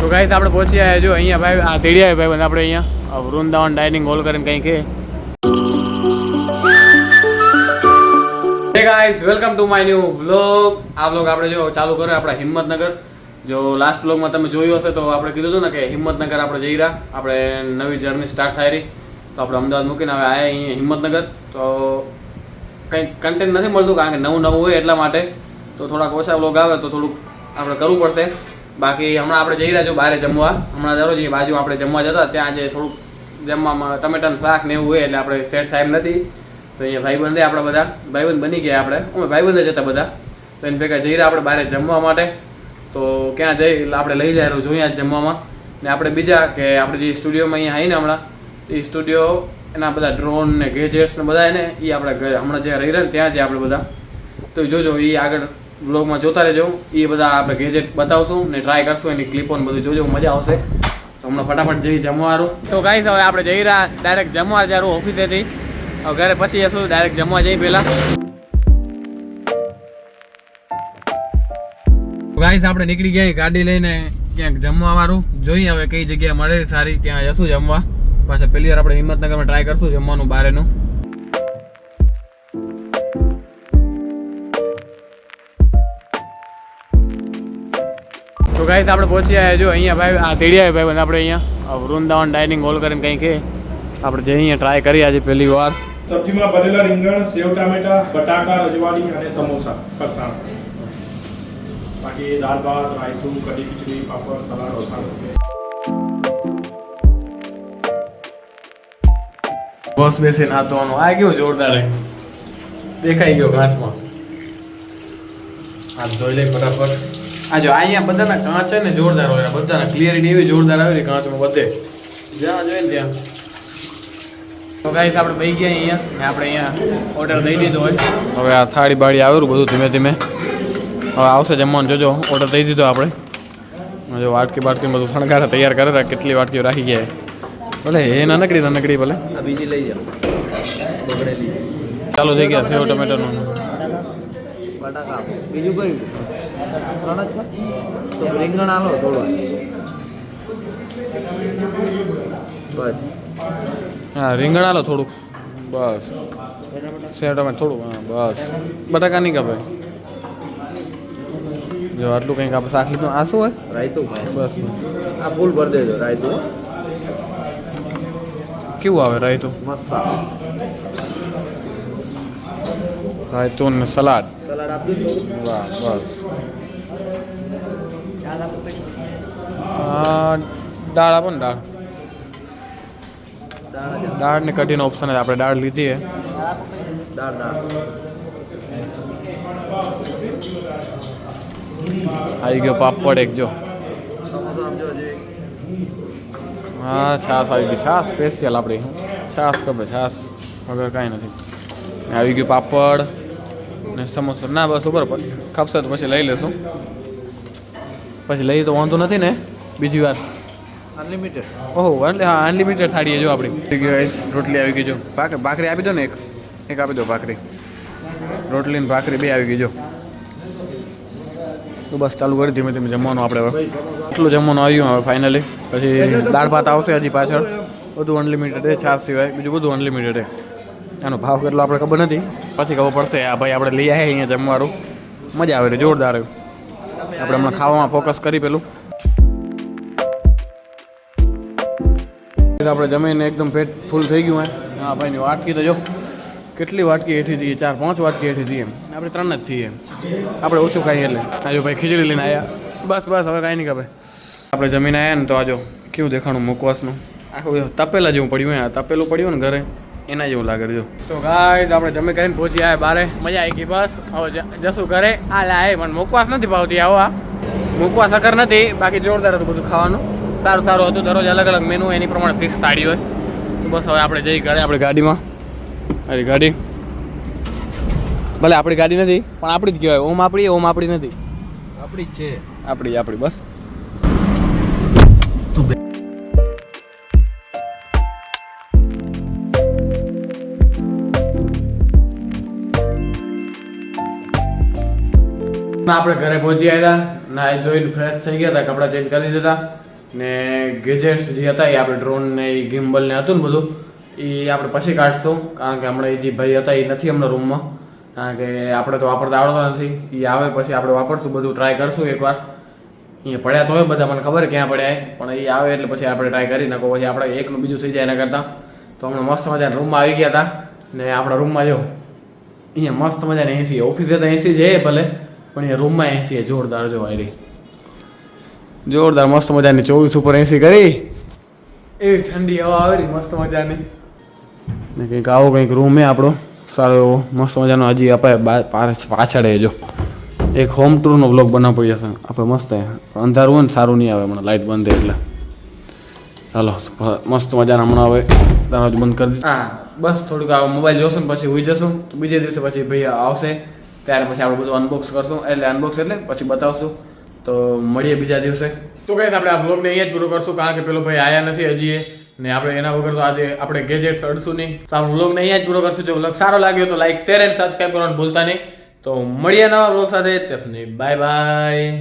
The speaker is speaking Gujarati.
તો ગાઈસ આપણે પહોંચી આવ્યા જો અહીંયા ભાઈ, આ તેડી આવ્યા ભાઈ, આપણે અહીંયા વૃંદાવન ડાઇનિંગ હોલ કરીને કંઈક hey guys welcome to my new vlog આ વ્લોગ આપણે જો ચાલુ કર્યો આપણા હિંમતનગર. જો લાસ્ટ વ્લોગમાં તમે જોયું હશે તો આપણે કીધું હતું ને કે હિંમતનગર આપણે જઈ રહ્યા. આપણે નવી જર્ની સ્ટાર્ટ થઈ રહી. તો આપણે અમદાવાદ મૂકીને હવે આયા અહીંયા હિંમતનગર. તો કંઈક કન્ટેન્ટ નથી મળતું કારણ કે નવું નવું હોય એટલા માટે. તો થોડાક ઓછા વ્લોગ આવે તો થોડુંક આપણે કરવું પડશે. બાકી હમણાં આપણે જઈ રહ્યા છો બહાર જમવા. હમણાં દરરોજ બાજુ આપણે જમવા જતા, ત્યાં જે થોડુંક જમવામાં ટમેટાનું શાક ને એવું હોય એટલે આપણે સેટ સાહેબ નથી. તો અહીંયા ભાઈબંધે આપણે બધા. ભાઈબંધ બની ગયા આપણે. અમે ભાઈબંધ જતા બધા. તો એને ભેગા જઈ રહ્યા આપણે બહાર જમવા માટે. તો ક્યાં જઈ? આપણે લઈ જાય જોઈએ આજ જમવામાં. ને આપણે બીજા કે આપણે જે સ્ટુડિયોમાં અહીંયા આવીને હમણાં, એ સ્ટુડિયો, એના બધા ડ્રોન ને ગેજેટ્સ ને બધા એને એ આપણે હમણાં જ્યાં રહી રહ્યા ને ત્યાં જ આપણે બધા. તો જોજો, એ આગળ બ્લોગમાં જોતા રહેજો. એ બધા આપણે ગેજેટ બતાવશું ને ટ્રાય કરશું. એની ક્લિપો ને બધું જોજો, મજા આવશે. તો હમણાં ફટાફટ જઈ જમવાનું. તો ગાઈસ હવે આપણે જઈ રહ્યા ડાયરેક્ટ જમવા જ્યારે ઓફિસેથી હવે ઘરે પછી જશું ડાયરેક્ટ જમવા જઈ પહેલાં. ગાઈસ આપણે નીકળી ગયા ગાડી લઈને ક્યાંક જમવા વાળું. જોઈએ હવે કઈ જગ્યા મળે સારી, ત્યાં જશું જમવા. પાછા પહેલી વાર આપણે હિંમતનગરમાં ટ્રાય કરશું જમવાનું બારેનું. તો ગાઈસ આપણે પહોંચી આવ્યા જો અહીંયા ભાઈ આ તેડી આવ્યા ભાઈ આપણે અહીંયા વૃંદાવન ડાઇનિંગ હોલ કરીને કંઈક આપણે જઈ અહીંયા ટ્રાય કરી આજે પહેલી વાર. સબ્જીમાં ભરેલા રીંગણ સેવ ટામેટા બટાકા રજવાડી અને સમોસા ફરસાણ બાકી દાળ ભાત રાયતું કઢી ખીચડી પાપડ સલાડ છાશ. બોસ હાથવાનું. આ કેવું જોરદાર હે દેખાઈ ગયો કાચમાં. હાથ ધોઈ લે ફટાફટ. આ જો અહીંયા બધાના કાચ છે ને જોરદાર હોય બધાના ક્લિયરિટી એવી જોરદાર આવે કાચમાં બધે. જ્યાં જોઈએ ને ત્યાં. તો ગાઈસ આપણે પહી ગયા અહીંયા ને આપણે અહીંયા ઓર્ડર દઈ દીધો હોય. હવે આ થાળી બાળી આવેલું બધું ધીમે ધીમે. હવે આવશે જમવાનું. જોજો ઓર્ડર દઈ દીધો આપણે. જો વાટકી બાટકી બધું શણગારે તૈયાર કરે કેટલી વાટકીઓ રાખી ગયા ભલે એ નાનકડી નાનકડી ભલે. બીજી લઈ જાઓ. ચાલો ચાલુ થઈ ગયા. સેવ ટમેટાનું. બટાકા. બીજું કયું? ત્રણ જ છે તો રીંગણ આલો થોડો બસ હા રીંગણ આલો થોડુંક. બસ. શેર ટમેટા થોડું હા બસ. બટાકા નહીં કાપે જો આટલું કંઈક આપણે લીધું આ શું હોય. રાયતું બસ આ ફૂલ ભરી દેજો રાયતું. કેવું આવે રાયતું? મસ્ત રાયતું ને સલાડ. સલાડ આપી થોડું વાહ બસ. દાળ આપો ને દાળ દાળ ને દાળ. દાળ ને કઢીનો ઓપ્શન આપણે દાળ લીધી દાળ દાળ. આવી ગયો પાપડ એક જો. હા છાસ આવી ગઈ. છાસ સ્પેશિયલ આપણી. છાસ ખબર છાસ વગર કાંઈ નથી. આવી ગયું પાપડ ને સમોસો. ના બસ ઉપર ખપશે તો પછી લઈ લેશું. પછી લઈએ તો વાંધો નથી ને? બીજી વાર. અનલિમિટેડ ઓહો એટલે હા અનલિમિટેડ થાળી જો આપણી. રોટલી આવી ગઈ જો. ભાખ ભાખરી આપી દો ને એક. એક આપી દો ભાખરી. રોટલી ને ભાખરી બે આવી ગઈ જો. તો બસ ચાલુ કરી ધીમે ધીમે જમવાનું આપણે હવે. એટલું જમવાનું આવ્યું હવે ફાઇનલી પછી દાળ ભાત આવશે હજી પાછળ. બધું અનલિમિટેડ છે છાશ સિવાય. બીજું બધું અનલિમિટેડ છે. એનો ભાવ કેટલો આપણે ખબર નથી. પછી ખબર પડશે આ ભાઈ આપણે લઈ આવ્યા અહીંયા જમવાનું. મજા આવે જોરદાર. આવ્યું આપણે હમણાં ખાવામાં ફોકસ કરી પેલું. આપણે જમીને એકદમ પેટ ફૂલ થઈ ગયું હોય હા, ભાઈની વાટકી તો જો કેટલી વાટકી હેઠી દઈએ ચાર, પાંચ વાટકી હેઠી દઈએ આપણે ત્રણ જ થઈએ આપણે ઓછું ખાઈએ એટલે. આજો ભાઈ ખીચડી લઈને આવ્યા બસ બસ, હવે કાંઈ નહીં ખબર. આપણે જમીન આવ્યા ને તો આજો, કેવું દેખાણું મુકવાસનું આખું તપેલા જેવું પડ્યું હોય તપેલું પડ્યું ને ઘરે. એના જેવું લાગે જો તો ગાઈઝ આપણે જમી કરીને પહોંચી આવ્યા બારે. મજા આવી ગઈ બસ. હવે જશું ઘરે. આ લાય પણ મુકવાસ નથી ભાવતી આવો આ. મૂકવા સકર નથી. બાકી જોરદાર હતું બધું ખાવાનું. સારું સારું હતું. દરરોજ અલગ અલગ મેનુ એની પ્રમાણે ફિક્સ સાડી હોય. તો બસ હવે આપણે જઈ ઘરે આપણી ગાડીમાં. મારી ગાડી. ભલે આપણી ગાડી નથી પણ આપણી જ કહેવાય. ઓમ આપણી ઓમ આપણી નથી. આપણી જ છે. આપણી જ આપણી બસ. આપણે ઘરે પહોંચી આવ્યા નાઈ ધોઈને ફ્રેશ થઈ ગયા હતા, કપડાં ચેન્જ કરી દીધા ને ગેજેટ્સ જે હતા, એ આપણે ડ્રોન ને એ ગિમ્બલ ને હતું ને બધું, એ આપણે પછી કાઢશું. કારણ કે હમણાં એ જે ભાઈ હતા, એ નથી હમણાં રૂમમાં કારણ કે આપણે તો વાપરતા આવડતો નથી. એ આવે પછી આપણે વાપરશું, બધું ટ્રાય કરશું એકવાર. અહીંયા પડ્યા તો હોય બધા, મને ખબર ક્યાં પડ્યા એ. પણ એ આવે એટલે પછી આપણે ટ્રાય કરી નાખો. પછી આપણે એકનું બીજું થઈ જાય એના કરતાં. તો હમણાં મસ્ત મજાના રૂમમાં આવી ગયા હતા. ને આપણા રૂમમાં જો, અહીંયા મસ્ત મજાની એસી ઓફિસે તો એસી છે ભલે. પણ એ રૂમમાં એસી જોરદાર જો આવી જોરદાર મસ્ત મજાની ચોવીસ ઉપર એસી કરી. એવી ઠંડી હવા આવે રહી મસ્ત મજાની. ને કંઈક આવો કંઈક રૂમ હે આપણો સારો એવો મસ્ત મજાનો હજી આપણે પાછળ એ જો. એક હોમ ટૂરનો વ્લોગ બનાવવો પડી જશે આપણે મસ્ત છે. અંધારું હોય ને સારું નહીં આવે હમણાં લાઇટ બંધ એટલે. ચાલો મસ્ત મજાના હમણાં હવે દરવાજો બંધ કરી હા બસ થોડુંક આ મોબાઈલ જોશું ને પછી હોઈ જશું. બીજે દિવસે પછી ભાઈ આવશે. ત્યારે પછી આપણે બધું અનબોક્સ કરશું. એટલે અનબોક્સ એટલે પછી બતાવશું. તો મળીએ બીજા દિવસે. તો કહીશ આપણે આ બ્લોગને અહીંયા જ પૂરો કરશું, કારણ કે પેલો ભાઈ આયા નથી હજી. ને આપણે એના વગર તો આજે આપણે ગેજેટ્સ અડશું નહીં. તો આપણે બ્લોગને અહીંયા જ પૂરો કરશું. જો બ્લોગ સારો લાગ્યો તો લાઈક શેર એન્ડ સબસ્ક્રાઈબ કરવાનું ભૂલતા નહીં. તો મળીએ નવા બ્લોગ સાથે. ત્યાં સુધી બાય બાય